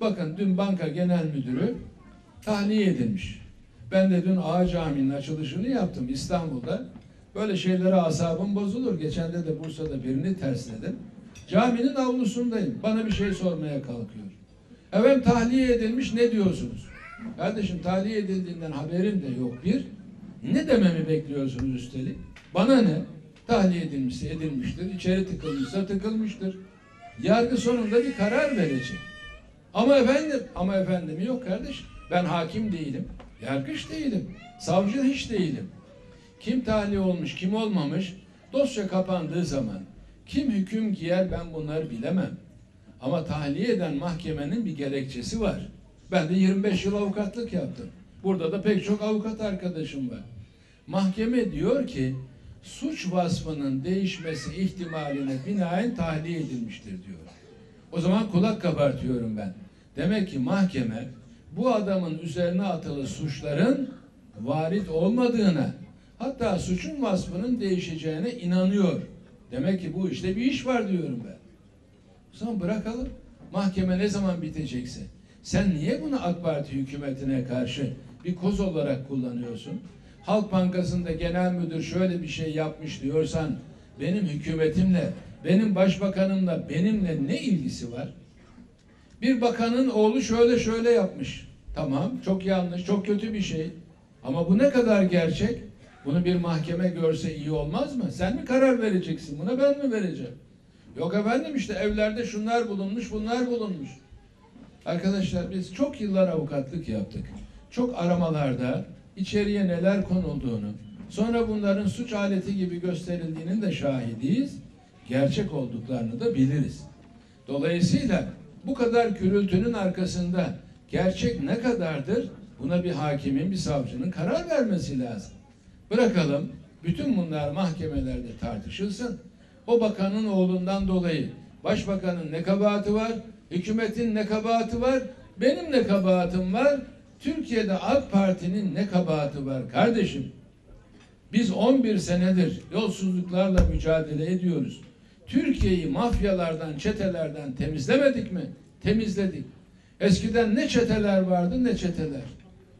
Bakın dün banka genel müdürü tahliye edilmiş. Ben de dün Ağa Camii'nin açılışını yaptım İstanbul'da. Böyle şeylere asabım bozulur. Geçen de de Bursa'da birini tersledim. Caminin avlusundayım. Bana bir şey sormaya kalkıyor. Efendim tahliye edilmiş ne diyorsunuz? Kardeşim tahliye edildiğinden haberim de yok bir. Ne dememi bekliyorsunuz üstelik? Bana ne? Tahliye edilmişse edilmiştir. İçeri tıkılmışsa tıkılmıştır. Yargı sonunda bir karar verecek. Ama efendim, ama efendim yok kardeş. Ben hakim değilim. Yargıç değilim. Savcı hiç değilim. Kim tahliye olmuş, kim olmamış dosya kapandığı zaman kim hüküm giyer ben bunları bilemem. Ama tahliye eden mahkemenin bir gerekçesi var. Ben de 25 yıl avukatlık yaptım. Burada da pek çok avukat arkadaşım var. Mahkeme diyor ki suç vasfının değişmesi ihtimaline binaen tahliye edilmiştir diyor. O zaman kulak kabartıyorum ben. Demek ki mahkeme bu adamın üzerine atılı suçların varit olmadığına hatta suçun vasfının değişeceğine inanıyor. Demek ki bu işte bir iş var diyorum ben. O zaman bırakalım. Mahkeme ne zaman bitecekse. Sen niye bunu AK Parti hükümetine karşı bir koz olarak kullanıyorsun? Halk Bankası'nda genel müdür şöyle bir şey yapmış diyorsan benim hükümetimle, benim başbakanımla, benimle ne ilgisi var? Bir bakanın oğlu şöyle şöyle yapmış. Tamam, çok yanlış, çok kötü bir şey. Ama bu ne kadar gerçek? Bunu bir mahkeme görse iyi olmaz mı? Sen mi karar vereceksin buna, ben mi vereceğim? Yok efendim işte evlerde şunlar bulunmuş, bunlar bulunmuş. Arkadaşlar biz çok yıllar avukatlık yaptık. Çok aramalarda içeriye neler konulduğunu, sonra bunların suç aleti gibi gösterildiğinin de şahidiyiz. Gerçek olduklarını da biliriz. Dolayısıyla bu kadar gürültünün arkasında gerçek ne kadardır? Buna bir hakimin, bir savcının karar vermesi lazım. Bırakalım bütün bunlar mahkemelerde tartışılsın. O bakanın oğlundan dolayı başbakanın ne kabahati var, hükümetin ne kabahati var, benim ne kabahatim var, Türkiye'de AK Parti'nin ne kabahati var kardeşim? Biz 11 senedir yolsuzluklarla mücadele ediyoruz. Türkiye'yi mafyalardan, çetelerden temizlemedik mi? Temizledik. Eskiden ne çeteler vardı ne çeteler.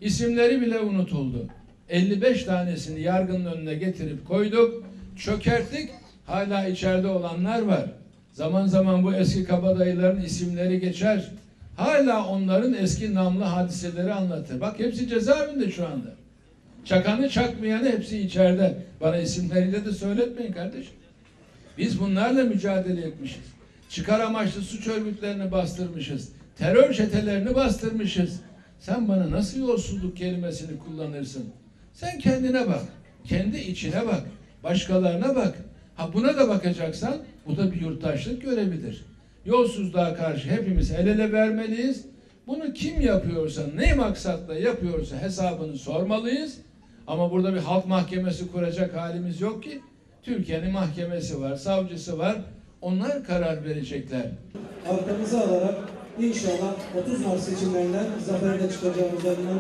İsimleri bile unutuldu. 55 tanesini yargının önüne getirip koyduk, çökerttik. Hala içeride olanlar var. Zaman zaman bu eski kabadayıların isimleri geçer. Hala onların eski namlı hadiseleri anlatır. Bak hepsi cezaevinde şu anda. Çakanı çakmayanı hepsi içeride. Bana isimleriyle de söyletmeyin kardeşim. Biz bunlarla mücadele etmişiz. Çıkar amaçlı suç örgütlerini bastırmışız. Terör çetelerini bastırmışız. Sen bana nasıl yolsuzluk kelimesini kullanırsın? Sen kendine bak. Kendi içine bak. Başkalarına bak. Ha buna da bakacaksan bu da bir yurttaşlık görebilir. Yolsuzluğa karşı hepimiz el ele vermeliyiz. Bunu kim yapıyorsa, ne maksatla yapıyorsa hesabını sormalıyız. Ama burada bir halk mahkemesi kuracak halimiz yok ki. Türkiye'nin mahkemesi var, savcısı var. Onlar karar verecekler. arkamıza alarak inşallah 30 Mart seçimlerinden zaferle çıkacağımıza inanıyorum.